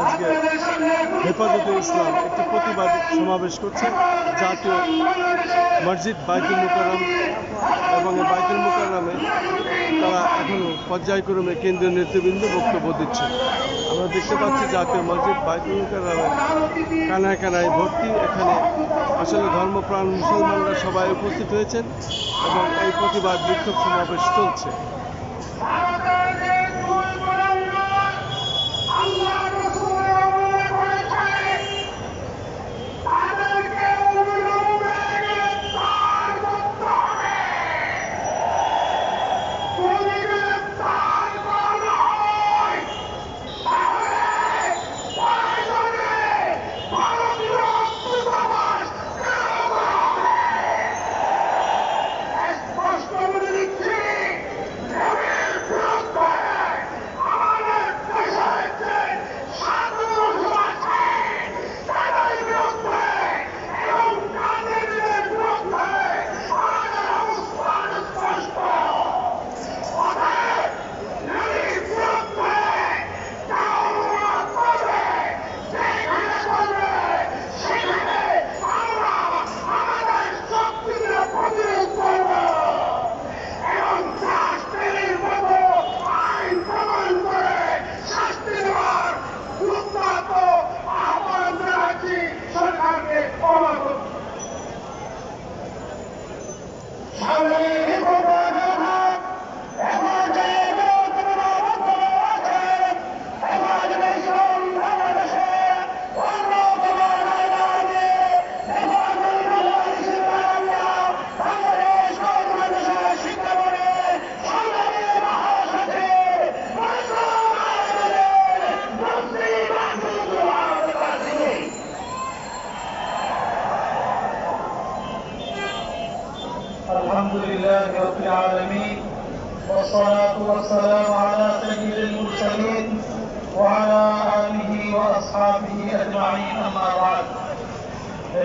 আজকে হেফাজতে ইসলাম একটি প্রতিবাদ সমাবেশ করছে। জাতীয় মসজিদ বাইতুল মুকাররম এবং বাইতুল মুকাররমে তারা এখনও পর্যায়ক্রমে কেন্দ্রীয় নেতৃবৃন্দ বক্তব্য দিচ্ছে আমরা দেখতে পাচ্ছি জাতীয় মসজিদ বাইতুল মুকাররমে কানায় কানায় ভর্তি। এখানে আসলে ধর্মপ্রাণ মুসলমানরা সবাই উপস্থিত হয়েছেন এবং এই প্রতিবাদ বিক্ষোভ সমাবেশ চলছে। Hallelujah. الحمد لله رب العالمين والصلاة والسلام على سيد المرسلين وعلى آله وأصحابه أجمعين أما بعد.